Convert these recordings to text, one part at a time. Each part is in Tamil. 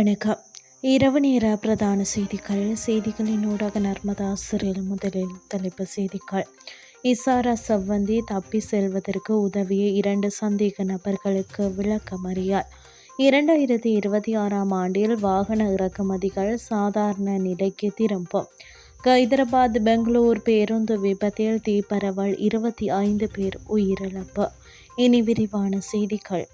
வணக்கம். இரவு நேர பிரதான செய்திகள். செய்திகளின் ஊடாக நர்மதா சிறில் முதலில் தலைப்பு செய்திகள். இசாரா சவ்வந்தி தப்பி செல்வதற்கு உதவிய இரண்டு சந்தேக நபர்களுக்கு விளக்கமறியால் இரண்டாயிரத்தி இருபத்தி ஆறாம் ஆண்டில் வாகன இறக்குமதிகள் சாதாரண நிலைக்கு திரும்பும். ஹைதராபாத் பெங்களூர் பேருந்து விபத்தில் தீப்பரவல் இருபத்தி ஐந்து பேர் உயிரிழப்பு. இனி விரிவான செய்திகள்.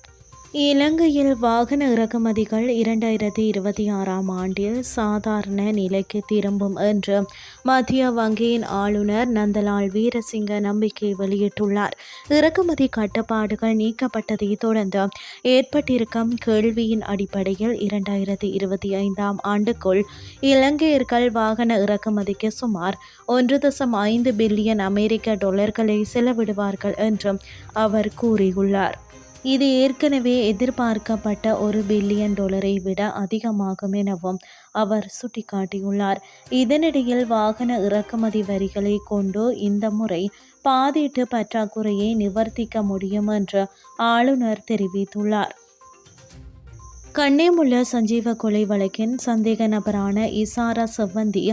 இலங்கையில் வாகன இறக்குமதிகள் இரண்டாயிரத்தி இருபத்தி ஆறாம் ஆண்டில் சாதாரண நிலைக்கு திரும்பும் என்று மத்திய வங்கியின் ஆளுநர் நந்தலால் வீரசிங்க நம்பிக்கை வெளியிட்டுள்ளார். இறக்குமதி கட்டுப்பாடுகள் நீக்கப்பட்டதை தொடர்ந்து ஏற்பட்டிருக்கும் கேள்வியின் அடிப்படையில் இரண்டாயிரத்தி இருபத்தி ஐந்தாம் ஆண்டுக்குள் இலங்கையர்கள் வாகன இறக்குமதிக்கு சுமார் ஒன்று தசம் ஐந்து பில்லியன் அமெரிக்க டாலர்களை செலவிடுவார்கள் என்றும் அவர் கூறியுள்ளார். இது ஏற்கனவே எதிர்பார்க்கப்பட்ட ஒரு பில்லியன் டாலரை விட அதிகமாகும் எனவும் அவர் சுட்டிக்காட்டியுள்ளார். இதனிடையில் வாகன இறக்குமதி வரிகளை கொண்டு இந்த முறை பாதீட்டு பற்றாக்குறையை நிவர்த்திக்க முடியும் என்று ஆளுநர் தெரிவித்துள்ளார். கண்ணேமுள்ள சஞ்சீவ கொலை வழக்கின் சந்தேக நபரான இசாரா செவ்வந்தி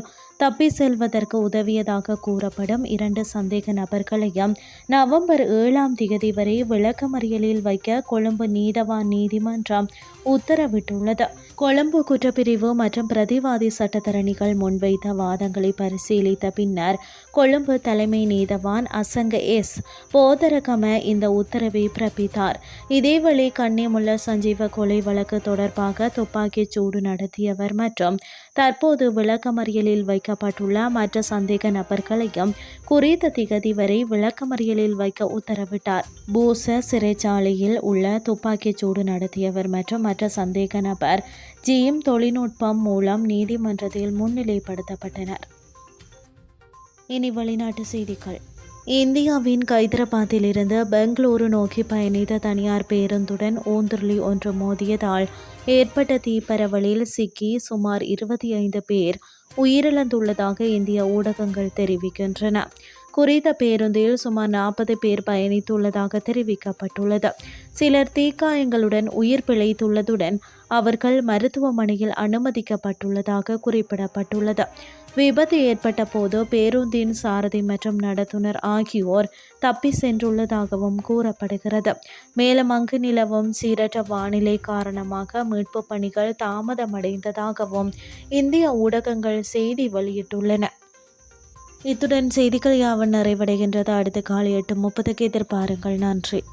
தப்பி செல்வதற்கு உதவியதாக கூறப்படும் இரண்டு சந்தேக நபர்களையும் நவம்பர் ஏழாம் தேதி வரை விளக்கமறியலில் வைக்க கொழும்பு நீதவான் நீதிமன்றம் உத்தரவிட்டுள்ளது. கொழும்பு குற்றப்பிரிவு மற்றும் பிரதிவாதி சட்டத்தரணிகள் முன்வைத்த வாதங்களை பரிசீலித்த பின்னர் கொழும்பு தலைமை நீதவான் அசங்க எஸ். போதரகம இந்த உத்தரவை பிறப்பித்தார். இதேவேளை கண்ணிமுள்ள சஞ்சீவ கொலை வழக்கு தொடர்பாக துப்பாக்கிச் சூடு நடத்தியவர் மற்றும் தற்போது விளக்கமறியலில் வைக்க வைக்கப்பட்டுள்ள மற்ற சந்தேக நபர்களையும் குறித்த திகதி வரை விளக்கமறியலில் வைக்க உத்தரவிட்டார். பூச சிறைச்சாலையில் உள்ள துப்பாக்கிச் சூடு நடத்தியவர் மற்றும் மற்ற சந்தேக நபர் ஜிம் தொழில்நுட்பம் மூலம் நீதிமன்றத்தில் முன்னிலைப்படுத்தப்பட்டனர். இனி வெளிநாட்டு செய்திகள். இந்தியாவின் ஹைதராபாத்திலிருந்து பெங்களூரு நோக்கி பயணித்த தனியார் பேருந்துடன் ஊந்துருளி ஒன்று மோதியதால் ஏற்பட்ட தீப்பரவலில் சிக்கி சுமார் இருபத்தி ஐந்து பேர் உயிரிழந்துள்ளதாக இந்திய ஊடகங்கள் தெரிவிக்கின்றன. குறித்த பேருந்தில் சுமார் நாற்பது பேர் பயணித்துள்ளதாக தெரிவிக்கப்பட்டுள்ளது. சிலர் தீக்காயங்களுடன் உயிர் பிழைத்துள்ளதுடன் அவர்கள் மருத்துவமனையில் அனுமதிக்கப்பட்டுள்ளதாக குறிப்பிடப்பட்டுள்ளது. விபத்து ஏற்பட்ட போது பேருந்தின் சாரதி மற்றும் நடத்துனர் ஆகியோர் தப்பி சென்றுள்ளதாகவும் கூறப்படுகிறது. மேலும் அங்கு நிலவும் சீரற்ற வானிலை காரணமாக மீட்பு பணிகள் தாமதமடைந்ததாகவும் இந்திய ஊடகங்கள் செய்தி வெளியிட்டுள்ளன. இத்துடன் செய்திகள் யாவன் நிறைவடைகின்றது. அடுத்த காலை எட்டு முப்பதுக்கு எதிர்பாருங்கள். நன்றி.